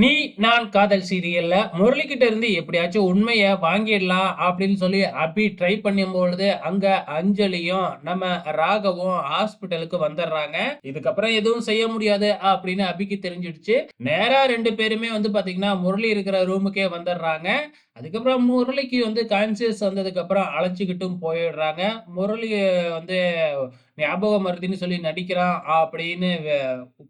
நீ நான் காதல் சீரியல்ல முரளிகிட்ட இருந்து எப்படியாச்சும் உண்மைய வாங்கிடலாம் அப்படின்னு சொல்லி அபி ட்ரை பண்ணும்பொழுது அங்க அஞ்சலியும் நம்ம ராகவும் ஹாஸ்பிட்டலுக்கு வந்துடுறாங்க. இதுக்கப்புறம் எதுவும் செய்ய முடியாது அப்படின்னு அபிக்கு தெரிஞ்சிடுச்சு. நேரா ரெண்டு பேருமே வந்து பாத்தீங்கன்னா முரளி இருக்கிற ரூமுக்கே வந்துடுறாங்க. அதுக்கப்புறம் முரளிக்கு வந்து கான்சியஸ் வந்ததுக்கு அப்புறம் அழைச்சிக்கிட்டும் போயிடுறாங்க. முரளி வந்து ஞாபகம் மருதின்னு சொல்லி நடிக்கிறான் அப்படின்னு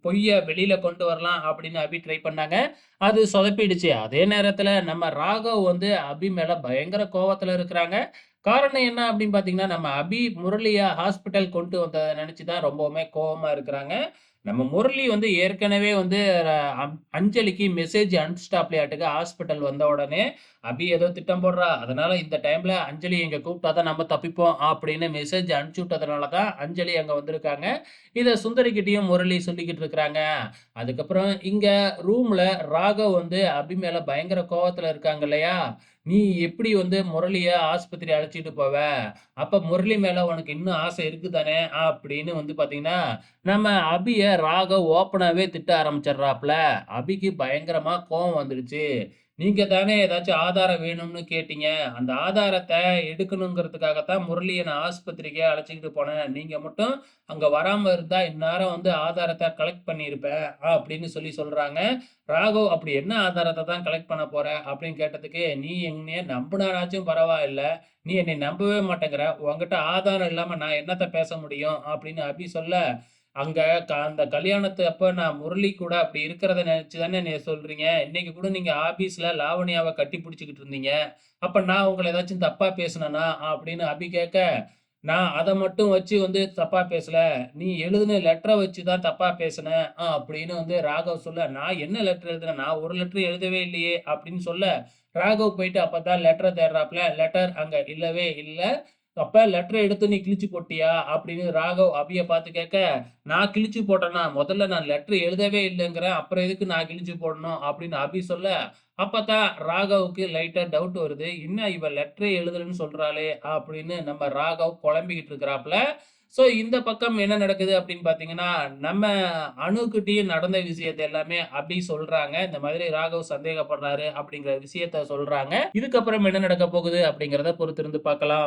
பொய்ய வெளியில கொண்டு வரலாம் அப்படின்னு அபி ட்ரை பண்ணாங்க. அது சொதப்பிடுச்சு. அதே நேரத்துல நம்ம ராகவ் வந்து அபி மேல பயங்கர கோவத்துல இருக்கிறாங்க. காரணம் என்ன அப்படின்னு பார்த்தீங்கன்னா நம்ம அபி முரளியா ஹாஸ்பிட்டல் கொண்டு வந்ததை நினச்சி தான் ரொம்பவுமே கோபமாக இருக்கிறாங்க. நம்ம முரளி வந்து ஏற்கனவே வந்து அம்- அஞ்சலிக்கு மெசேஜ் அனுப்பிச்சிட்டாப்லையாட்டுக்கு ஹாஸ்பிட்டல் வந்த உடனே அபி ஏதோ திட்டம் போடுறா. அதனால இந்த டைம்ல அஞ்சலி எங்க கூப்பிட்டாதான் நம்ம தப்பிப்போம் அப்படின்னு மெசேஜ் அனுப்பிச்சு விட்டதுனால தான் அஞ்சலி அங்க வந்திருக்காங்க. இதை சுந்தரிக்கிட்டையும் முரளி சொல்லிக்கிட்டு இருக்கிறாங்க. அதுக்கப்புறம் இங்க ரூம்ல ராகவ் வந்து அபி மேல பயங்கர கோவத்துல இருக்காங்க இல்லையா? நீ எப்படி வந்து முரளியை ஆஸ்பத்திரி அழைச்சிட்டு போவ? அப்ப முரளி மேல உனக்கு இன்னும் ஆசை இருக்குதானே? அப்படின்னு வந்து பாத்தீங்கன்னா நம்ம அபிய ராக ஓப்பனாவே திட்ட ஆரம்பிச்சிடுறாப்ல அபிக்கு பயங்கரமா கோவம் வந்துடுச்சு. நீங்க தானே ஏதாச்சும் ஆதாரம் வேணும்னு கேட்டீங்க. அந்த ஆதாரத்தை எடுக்கணுங்கிறதுக்காகத்தான் முரளியை நான் ஆஸ்பத்திரிக்கே அழைச்சிக்கிட்டு போனேன். நீங்க மட்டும் அங்க வராம இருந்தா இந்நேரம் வந்து ஆதாரத்தை கலெக்ட் பண்ணியிருப்பேன் அப்படின்னு சொல்லி சொல்றாங்க. ராகவ் அப்படி என்ன ஆதாரத்தை தான் கலெக்ட் பண்ண போற? அப்படின்னு கேட்டதுக்கு நீ என்னைய நம்பினானாச்சும் பரவாயில்ல. நீ என்னை நம்பவே மாட்டேங்கிற. உங்ககிட்ட ஆதாரம் இல்லாம நான் என்னத்த பேச முடியும்? அப்படின்னு அபி சொல்ல அங்க க- அந்த கல்யாணத்து அப்ப நான் முரளி கூட அப்படி இருக்கிறத நினைச்சு தானே நீ சொல்றீங்க? இன்னைக்கு கூட நீங்க ஆபீஸ்ல லாவணியாவை கட்டி பிடிச்சிக்கிட்டு இருந்தீங்க. அப்ப நான் உங்களை ஏதாச்சும் தப்பா பேசுனேனா? அப்படின்னு அபி கேட்க நான் அதை மட்டும் வச்சு வந்து தப்பா பேசல. நீ எழுதின லெட்டரை வச்சு தான் தப்பா பேசின. அப்படின்னு வந்து ராகவ் சொல்ல நான் என்ன லெட்டர் எழுதுனேன் நான் ஒரு லெட்டர் எழுதவே இல்லையே. அப்படின்னு சொல்ல ராகவ் போயிட்டு அப்பதான் லெட்டரை தேடுறாப்ல. லெட்டர் அங்க இல்லவே இல்லை. அப்போ லெட்டர் எடுத்து நீ கிழிச்சு போட்டியா? அப்படின்னு ராகவ் அபியை பார்த்து கேட்க நான் கிழிச்சு போட்டேன்னா முதல்ல நான் லெட்டர் எழுதவே இல்லைங்கிறேன் அப்புறம் எதுக்கு நான் கிழிச்சு போடணும்? அப்படின்னு அபி சொல்ல அப்பதான் ராகவுக்கு லைட்டாக டவுட் வருது. என்ன இவ லெட்டரே எழுதலன்னு சொல்கிறாளே அப்படின்னு நம்ம ராகவ் குழம்பிக்கிட்டு இருக்கிறாப்புல. ஸோ இந்த பக்கம் என்ன நடக்குது அப்படின்னு பார்த்தீங்கன்னா நம்ம அணுக்கிட்டையும் நடந்த விஷயத்தை எல்லாமே அபி சொல்றாங்க. இந்த மாதிரி ராகவ் சந்தேகப்படுறாரு அப்படிங்கிற விஷயத்த சொல்றாங்க. இதுக்கப்புறம் என்ன நடக்க போகுது அப்படிங்கிறத பொறுத்திருந்து பார்க்கலாம்.